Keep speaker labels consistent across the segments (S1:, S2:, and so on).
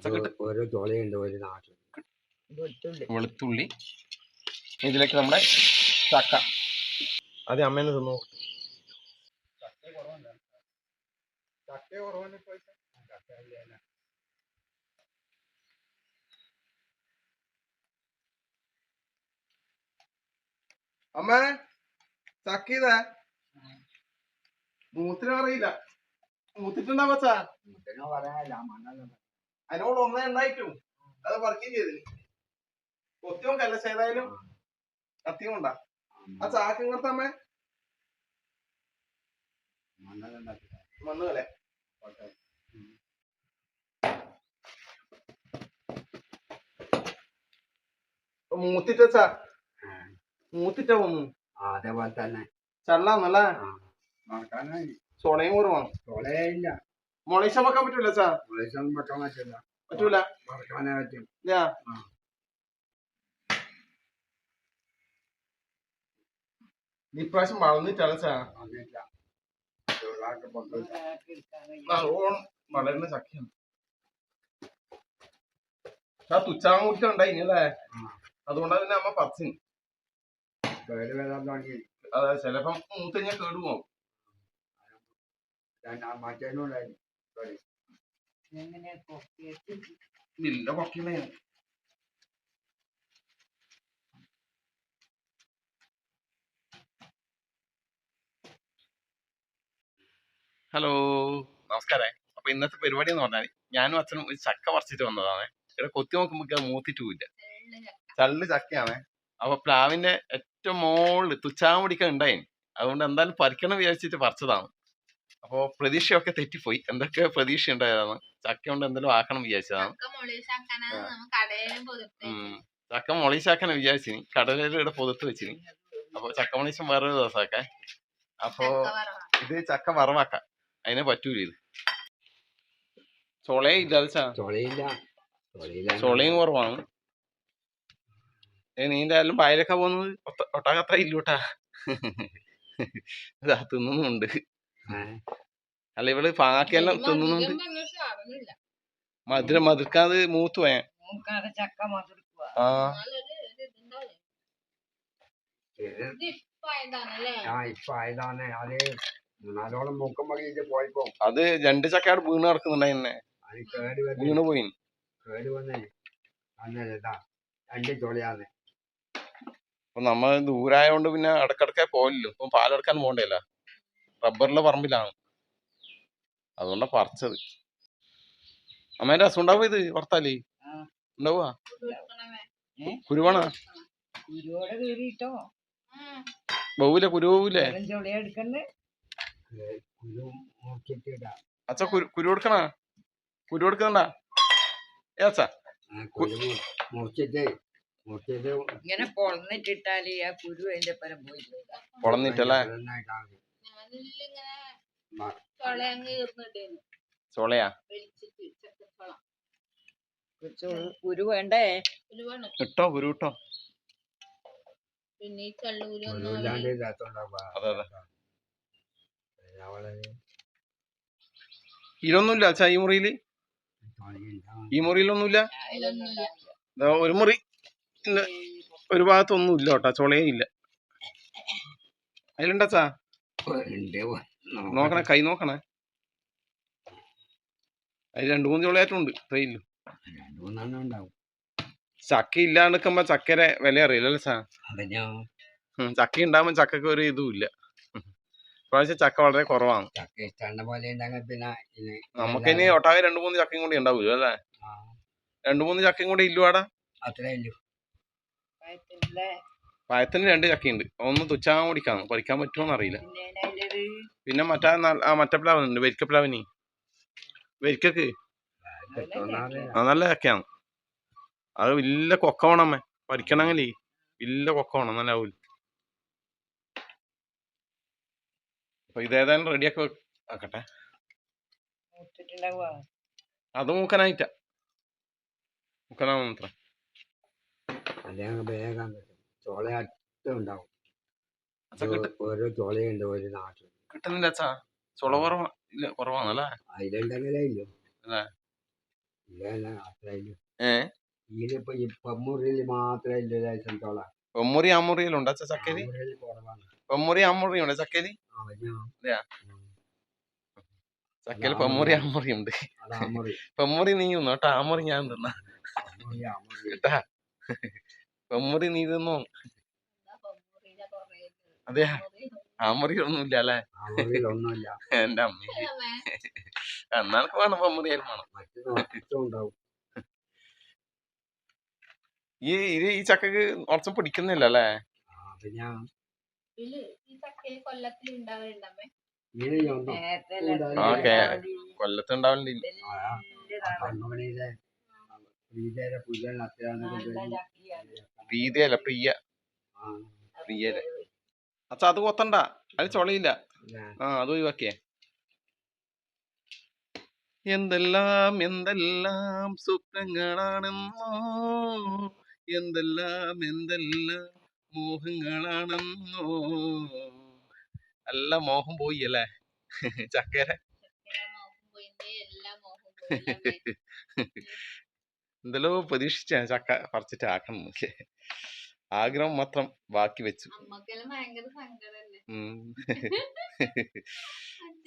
S1: അച്ഛൻ
S2: ഓരോ ചോളയുണ്ട് ഒരു നാട്ടിൽ
S1: വെളുത്തുള്ളി. ഇതിലേക്ക് നമ്മുടെ ചക്ക. അതെ അമ്മേനെ തിന്നു. അമ്മ ചക്കീത? ഇതാ മൂത്തിന് അറിയില്ല മൂത്തിട്ടുണ്ടാ പച്ചാ
S2: പറയാനല്ല മണ്ണല്ല
S1: അതിനോട് ഒന്നേ ഉണ്ടായിട്ടു അത് വർക്കിംഗ് ചെയ്തിന്. കൊത്തിയും കല്ലശേതായാലും കത്തിയും ഉണ്ടാ. ആ ചാക്ക് ഇങ്ങനത്തെ അമ്മേ മണ്ണ് കല മൂത്തിട്ട ചാ മൂത്തിട്ട വന്നു.
S2: അതേപോലെ തന്നെ.
S1: ചള്ളാന്നല്ലേ? സോളയും കുറവാണ്
S2: ചോളയില്ല
S1: മുളീശം വെക്കാൻ പറ്റൂല സാർ
S2: വെളിച്ചം വെക്കാൻ പറ്റില്ല
S1: പറ്റൂല.
S2: വറക്കാനേ പറ്റും.
S1: ഇപ്രാവശ്യം
S2: വളർന്നിട്ടല്ല
S1: സാർ വളരുന്ന ചക്കയാണ്. സാർ തുച്ചാൻ കുട്ടിയുണ്ടായി അല്ലേ. അതുകൊണ്ടാണ് പിന്നെ അമ്മ പറിച്ചിന്
S2: കേട് വരാൻ തുടങ്ങി.
S1: അതെ ചിലപ്പം മൂത്തഞ്ഞ കേടുപോകും. കേടു ഹലോ നമസ്കാരം. അപ്പൊ ഇന്നത്തെ പരിപാടി എന്ന് പറഞ്ഞാൽ ഞാനും അച്ഛനും ഒരു ചക്ക പറിച്ചിട്ട് വന്നതാണ്. ഇവിടെ കൊത്തി നോക്കുമ്പോ മൂത്തിട്ടുമില്ല ചള്ള് ചക്കയാണ്. അപ്പൊ പ്ലാവിന്റെ ഏറ്റവും മോൾ തുച്ചാമുടിക്ക ഉണ്ടായിന്. അതുകൊണ്ട് എന്തായാലും പറിക്കണം വിചാരിച്ചിട്ട് പറിച്ചതാണ്. അപ്പോ പ്രതീക്ഷയൊക്കെ തെറ്റിപ്പോയി. എന്തൊക്കെ പ്രതീക്ഷ ഉണ്ടായതാണ് ചക്ക കൊണ്ട് എന്തെങ്കിലും ആക്കണം വിചാരിച്ചതാണ്.
S3: ചക്ക
S1: മൊളീസാക്കാൻ വിചാരിച്ചിനി കടലിൽ ഇവിടെ പൊതുത്ത് വെച്ചിനി. അപ്പൊ ചക്ക മൊളീസം വേറൊരു ദിവസമാക്കാൻ അപ്പോ ഇത് ചക്ക വറവാക്കാം. അതിനെ പറ്റൂല ഇത്. ചൊളയെ ഇല്ല അത്
S2: ചോളയില്ല.
S1: ചൊളയും കുറവാണ്. നീന്റെ ആയാലും പായലൊക്കെ പോകുന്നത് ഒട്ടാകത്ര ഇല്ലൂട്ടാ. തിന്നുന്നുണ്ട് അല്ല ഇവൾ ബാക്കിയെല്ലാം തിന്നുന്നുണ്ട്
S3: മധുരം
S1: മധുരക്കാത് മൂത്ത് പോയ. ആ.
S2: അത്
S1: രണ്ട് ചക്കയാട് വീണ്
S2: വന്ന്.
S1: വീണ് പോയി. അപ്പൊ നമ്മ ദൂരായോണ്ട് പിന്നെ ഇടക്കിടക്കെ പോകല്ലോ ഇപ്പൊ പാലെടുക്കാൻ പോകണ്ടല്ല റബ്ബറിലെ പറമ്പിലാണ്. അതുകൊണ്ടാ പറിച്ചത്. അമ്മേന്റെ രസം ഉണ്ടാവും ഇത് വറുത്താലേ. ഉണ്ടാവുക കുരുവാണ്?
S2: ബഹുവില്ല കുരുവില്ലേ
S1: അച്ഛ കുരു കുരു കൊടുക്കണ? കുരു കൊടുക്കണ്ട ഏ അച്ഛ?
S4: ഇങ്ങനെ പൊളന്നിട്ടിട്ടാലേ ആ കുരു അതിന്റെ പരം പോയി
S1: പൊളന്നിട്ടല്ലേ?
S3: ചൊളയങ്ങ് ഈർന്നിട്ടേനു.
S1: ചോളയാ
S3: ചക്കച്ചൊള.
S4: കുരു വേണ്ടേ
S3: ഒരു വേണം.
S1: ഇട്ടോ കുരു ഇട്ടോ
S3: പിന്നെ ഈ ചള്ളൂര്
S2: കുരുവില്ലാണ്ട് രസമുണ്ടാവുക
S1: അതെ അതെ ഇതൊന്നുമില്ല അച്ഛാ ഈ മുറിയിൽ ഈ മുറിയിലൊന്നുമില്ല ദാ ഒരു മുറി ഇല്ല. ഒരു ഭാഗത്തൊന്നും ഇല്ല കേട്ടാ ചൊളയേ ഇല്ല അതിലുണ്ടച്ചാ നോക്കണേ കൈ നോക്കണേ. അതിൽ രണ്ടു മൂന്ന്
S2: ജോളിയായിട്ടുണ്ട് ഉണ്ടാവും.
S1: ചക്ക ഇല്ലാണ്ടിക്കുമ്പോ ചക്കരെ വില അറിയില്ലല്ലേ സാ? ചക്ക ഉണ്ടാകുമ്പോ ചക്കക്ക് ഒരു ഇതും ഇല്ല. പ്രാവശ്യം ചക്ക വളരെ കുറവാണ്. നമുക്കിനി ഒട്ടാകെ രണ്ടു മൂന്ന് ചക്കയും കൂടി ഉണ്ടാവൂല്ലോ അല്ലേ? രണ്ടു മൂന്ന് ചക്കയും കൂടി ഇല്ലുവാടാ.
S2: അത്രേ
S4: ഇല്ലു.
S1: പഴത്തിന് രണ്ട് ചക്കയുണ്ട്. ഒന്ന് തുച്ഛാൻ കുടിക്കാന്ന്. പറിക്കാൻ പറ്റുമോന്ന് അറിയില്ല.
S4: പിന്നെ
S1: മറ്റേ മറ്റാ പ്ലാവുന്നുണ്ട് വരിക്കപ്ലാവിനി വരിക്കക്ക്.
S2: കിട്ടുന്നാൽ
S1: അത് നല്ല ചക്കയാണ്. അത് വലിയ കൊക്ക വേണമ്മേ പഠിക്കണമെങ്കിൽ വലിയ കൊക്ക വേണം നല്ല ആവൂല. അപ്പൊ ഇതേതായാലും റെഡിയാക്കി ആക്കട്ടെ. അത് മൂക്കനായിട്ടാ. മൂക്കനാ മാത്രം
S2: അല്ലെങ്കിൽ വേഗം കിട്ടും ചോള അടുത്തും ഉണ്ടാവും ഓരോ ചോളയുണ്ട് ഓരോ നാട്ടിൽ
S1: കിട്ടുന്നില്ല അച്ഛാ ചോള കുറവാ ഇല്ല കുറവാണല്ലേ
S2: അതിലുണ്ടെങ്കിലേ ഇല്ലു
S1: അല്ലേ?
S2: ഇല്ല അത്രയില്ല
S1: ഏ?
S2: ഇതിലിപ്പോ ഈ പമ്മൂരിൽ മാത്രമേ ഇല്ല ലൈസൻസ് ഉള്ള
S1: പെമ്മുറി അമ്മുറിയിലുണ്ട് അച്ഛ ചക്കേരി പൊമ്മുറി ചക്കേരി ഉണ്ട് ചക്കരി? ചക്കൽ പെമ്മുറി ഉണ്ട്
S2: അമ്മൂരി
S1: പെമ്മുറി നീ തിന്നു കേട്ടോ? അമ്മുറി ഞാൻ തിന്ന. കേട്ടാ? പെമ്മുറി നീ തിന്നോ. അതെയാ?
S3: ആ
S1: മുറി ഒന്നുമില്ല അല്ലേ? എന്റെ അമ്മ. എന്നാൾക്ക് വേണം പെമ്മുറി ആയാലും വേണം ഈ ഇത് ഈ ചക്കക്ക് കുറച്ച് പിടിക്കുന്നില്ല അല്ലേ?
S2: ആ
S1: പ്രീതിയല്ല പ്രിയ. പ്രിയല്ലേ അച്ഛാ അത് കൊത്തണ്ട. അത് ചൊളയില്ല. ആ അത് ഒഴിവാക്കിയേ. എന്തെല്ലാം എന്തെല്ലാം സ്വപ്നങ്ങളാണെന്നോ. എന്തെല്ലാം എന്തെല്ലാം മോഹങ്ങളാണെന്നോ. അല്ല? മോഹം പോയി. അല്ലേ ചക്കര എന്തെല്ലോ പ്രതീക്ഷിച്ച ചക്ക പറിച്ചിട്ട് ആക്കണം എന്നൊക്കെ. ആഗ്രഹം മാത്രം ബാക്കി വെച്ചു.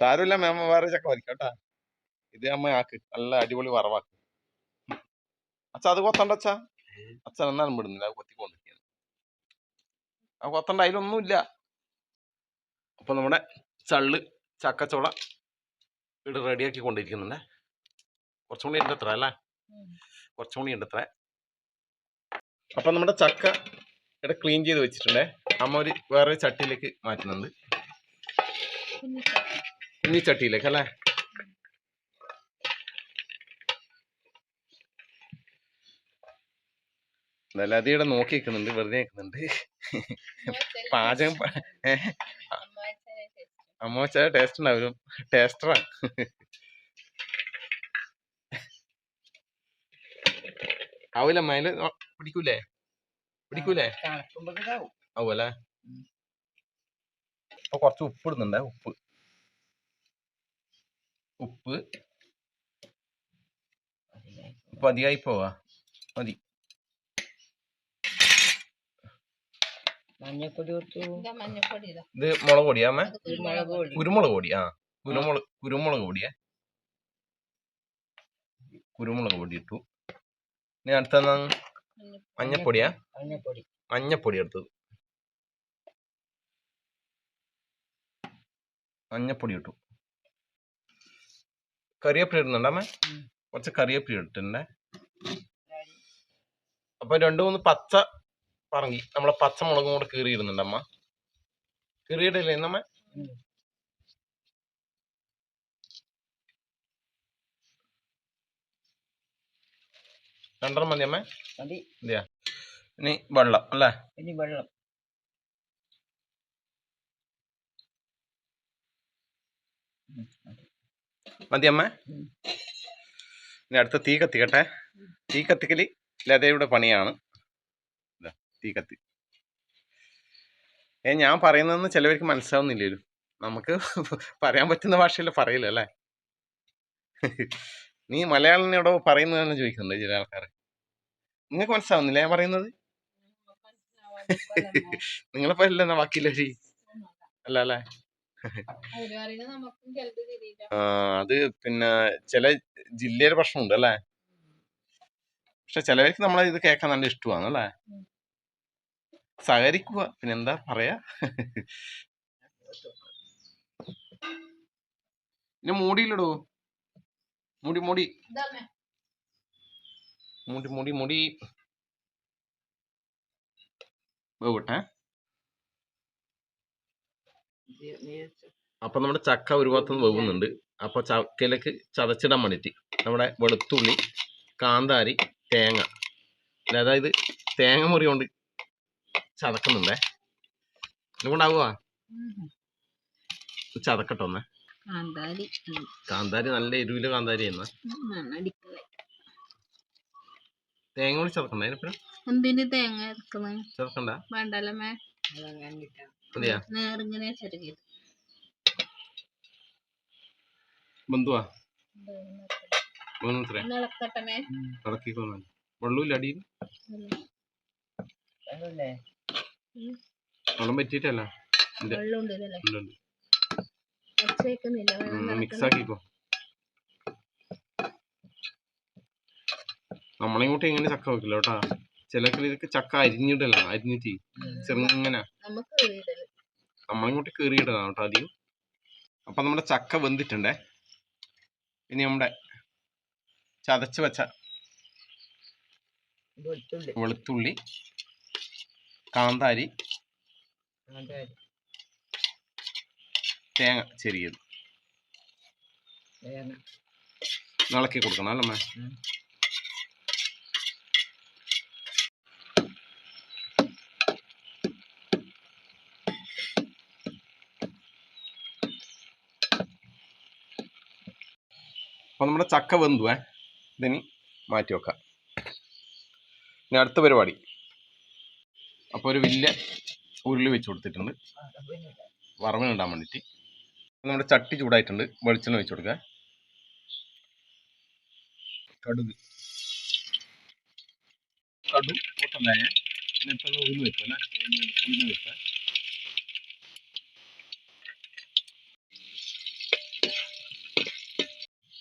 S1: സാരമില്ല മേമ വേറെ ചക്ക പറിക്കാം കേട്ടാ. ഇത് അമ്മ ആക്ക്. നല്ല അടിപൊളി വറവാക്ക്. അച്ഛ അത് കൊത്തണ്ട അച്ഛ. അച്ഛൻ എന്നാലും വിടുന്നില്ല. അത് കൊത്തിക്കൊണ്ടിരിക്കുന്നു ആ കൊത്തണ്ട അതിലൊന്നുമില്ല. അപ്പൊ നമ്മുടെ ചള്ള് ചക്കച്ചോള ഇവിടെ റെഡിയാക്കി കൊണ്ടിരിക്കുന്നുണ്ടേ. കുറച്ചും കൂടി ഉണ്ട് അത്ര അല്ലേ? കുറച്ചും എടുത്തേ. ഉണ്ട് അപ്പൊ നമ്മുടെ ചക്ക ഇവിടെ ക്ലീൻ ചെയ്ത് വെച്ചിട്ടുണ്ടേ. അമ്മ ഒരു വേറെ ചട്ടിയിലേക്ക് മാറ്റുന്നുണ്ട്.
S3: ഇനി
S1: കുഞ്ഞി ചട്ടിയിലേക്ക് അല്ലേ? എന്തായാലും ഇവിടെ നോക്കി നിൽക്കുന്നുണ്ട് വെറുതെ നിൽക്കുന്നുണ്ട് പാചകം.
S3: അമ്മ
S1: വെച്ചാൽ ടേസ്റ്റ് ഉണ്ടാവും ടേസ്റ്ററാണ് ആവൂല മയിൽ പിടിക്കൂലേ? പിടിക്കൂലേ? ആവൂല്ലേ അപ്പൊ കുറച്ച് ഉപ്പ് ഇടുന്നുണ്ട് ഉപ്പ്. ഉപ്പ്. ഉപ്പ് അധികമായി പോവാ. മതി.
S4: മഞ്ഞപ്പൊടി
S3: ഇതാ
S1: മുളക് പൊടിയാ അമ്മ?
S4: കുരുമുളക് പൊടി.
S1: ആ. കുരുമുളക് കുരുമുളക് പൊടിയേ. കുരുമുളക് പൊടി ഇട്ടു. ഇനി അടുത്ത മഞ്ഞപ്പൊടിയാ
S4: മഞ്ഞപ്പൊടി.
S1: മഞ്ഞപ്പൊടി എടുത്തത്. മഞ്ഞപ്പൊടി ഇട്ടു. കറിവേപ്പില ഇടുന്നുണ്ടേ. കുറച്ച് കറിവേപ്പില ഇട്ടിട്ടുണ്ടേ. അപ്പൊ രണ്ടു മൂന്ന് പച്ച പറങ്കി. നമ്മളെ പച്ചമുളകും കൂടെ കീറി കീറിയിടില്ലേ അമ്മ? രണ്ടെണ്ണം മതി അമ്മേ.
S4: മതി.
S1: ഇനി വെള്ളം അല്ലേ?
S4: ഇനി വെള്ളം. മതി.
S1: അമ്മേ. ഇനി അടുത്ത തീ കത്തിക്കട്ടെ. തീ കത്തിക്കൽ ലതയുടെ പണിയാണ്. തീ കത്തി. ഏ ഞാൻ പറയുന്നതെന്ന് ചിലവർക്ക് മനസ്സിലാവുന്നില്ലല്ലോ. നമുക്ക് പറയാൻ പറ്റുന്ന ഭാഷയിൽ പറയില്ല അല്ലേ? നീ മലയാളിനോടോ പറയുന്നതെന്ന് ചോദിക്കുന്നുണ്ട് ചില ആൾക്കാർ നിങ്ങൾക്ക് മനസ്സിലാവുന്നില്ല ഞാൻ പറയുന്നത്? നിങ്ങളിപ്പോ അല്ല ബാക്കിയില്ലേ അല്ല അല്ലേ അത് പിന്നെ ചില ജില്ലയിലെ പ്രശ്നമുണ്ട് അല്ലേ? പക്ഷെ ചിലവർക്ക് നമ്മളെ ഇത് കേൾക്കാൻ നല്ല ഇഷ്ടമാണ് അല്ലേ? സഹകരിക്കുക. പിന്നെ എന്താ പറയാ? പിന്നെ മൂടിയിലിടൂ മൂടി മുടി
S3: ഇതാമേ
S1: മുടി മുടി മൂടി
S4: വെച്ചോ.
S1: അപ്പൊ നമ്മുടെ ചക്ക ഒരു ഭാഗത്തുനിന്ന് വേവുന്നുണ്ട്. അപ്പൊ ചക്കയിലേക്ക് ചതച്ചിടാൻ വേണ്ടിയിട്ട് നമ്മുടെ വെളുത്തുള്ളി കാന്താരി തേങ്ങ. അതായത് തേങ്ങ മുറി കൊണ്ട് ചതക്കുന്നുണ്ടേ. ഇതുകൊണ്ടാവുക ചതക്കട്ടെ ഒന്ന്.
S3: കാന്താരി
S1: കാന്താരി നല്ല എരിവിൽ കാന്താരി തേങ്ങ കൂടി ചേർക്കണ്ടേ
S3: എന്തിന് തേങ്ങ ഇറക്കുന്നത്
S4: ചേർക്കണ്ട.
S1: മതിയാ?
S3: നേറിങ്ങനെ ചെറുകിയത്.
S1: ബന്ധുവാ? വെള്ളമില്ല അടിയിൽ വെള്ളം പറ്റിയിട്ടല്ല?
S3: വെള്ളം ഉണ്ട് പച്ചയ്ക്കുന്നില്ല വെള്ളം
S1: മിക്സ് ആക്കിക്കോ നമ്മളിങ്ങോട്ട് ഇങ്ങനെ ചക്ക വെക്കില്ല കേട്ടാ. ചില ഇതൊക്കെ ചക്ക അരിഞ്ഞിടല അരിഞ്ഞിട്ട് ചെറുങ്ങനെ നമ്മളിങ്ങോട്ട് കീറിയിടലാണ് കേട്ടോ അധികം അപ്പൊ നമ്മുടെ ചക്ക വെന്തിട്ടുണ്ടേ. ഇനി നമ്മുടെ ചതച്ച് വെച്ച
S4: വെളുത്തുള്ളി.
S1: കാന്താരി. തേങ്ങ ചെറിയത് ഇളക്കി കൊടുക്കണം അല്ലമ്മ
S4: ഉം.
S1: അപ്പൊ നമ്മുടെ ചക്ക വെന്തുവേ. ഇതിനി മാറ്റി വെക്കാം. ഇനി അടുത്ത പരിപാടി. അപ്പൊ ഒരു വലിയ ഉരുളി വെച്ച് കൊടുത്തിട്ടുണ്ട്. വറവിനിടാൻ വേണ്ടിയിട്ട്. നമ്മുടെ ചട്ടി ചൂടായിട്ടുണ്ട്. വെളിച്ചെണ്ണ ഒഴിച്ചു കൊടുക്കുക. കടുക്. കടു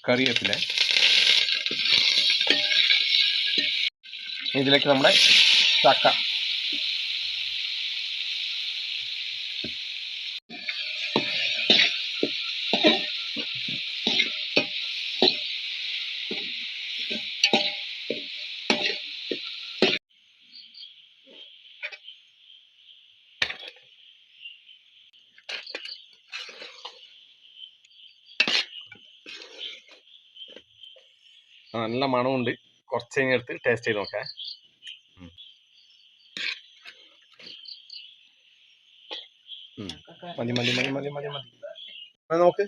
S1: കറിവേപ്പില. ഇതിലേക്ക് നമ്മുടെ ചക്ക. നല്ല മണമുണ്ട്. കുറച്ച് കഴിഞ്ഞെടുത്ത് ടേസ്റ്റ് ചെയ്ത് നോക്കാം. മതി മതി മതി മതി മതി മതി. നോക്ക്.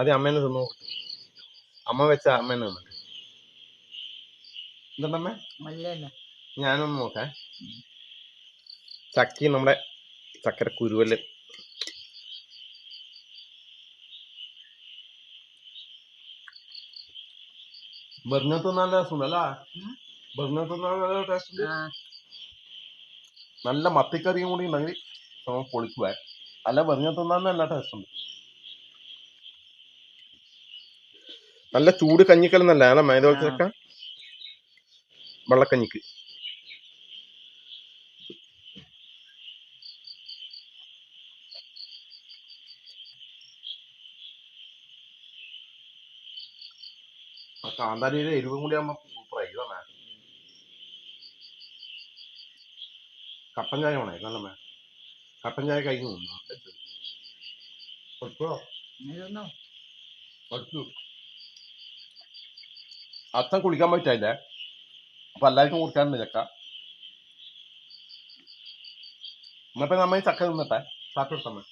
S1: അതെ അമ്മേനെ തിന്നു. നോക്ക് അമ്മ വെച്ച അമ്മേനെ തിന്നു. എന്തുണ്ടമ്മ
S4: മല്ലെണ്ണ
S1: ഞാനൊന്ന് നോക്കാം. ചക്കി നമ്മുടെ ചക്കര കുരുവൽ ബർണത്ത് നല്ല രസമുണ്ട് അല്ല
S4: ഉം.
S1: ബർണത്ത് നല്ല ടേസ്റ്റ് നല്ല മത്തിക്കറിയും കൂടി ഉണ്ടെങ്കിൽ നമ്മൾ പൊളിക്കുവേ. അല്ല തിന്നാൻ നല്ല ടേസ്റ്റ് ഉണ്ട്. നല്ല ചൂട് കഞ്ഞിക്കൽ അല്ല മേതോളത്തിനൊക്കെ വെള്ളക്കഞ്ഞിക്ക്. ആ കാന്താരിയുടെ എരിവും കൂടി ആകുമ്പോ സൂപ്പറായി ഇതാ കപ്പൻ ചായ വേണേ? മേ കട്ടൻ ചായ കഴിഞ്ഞു കൊടുത്തു? അച്ഛൻ കുളിക്കാൻ പറ്റില്ല അപ്പൊ എല്ലാവർക്കും കുടിക്കാൻ ചക്ക എന്നപ്പോ നമ്മ ഈ ചക്ക നിന്നിട്ടെ ചാക്ക് എടുത്തമ്മ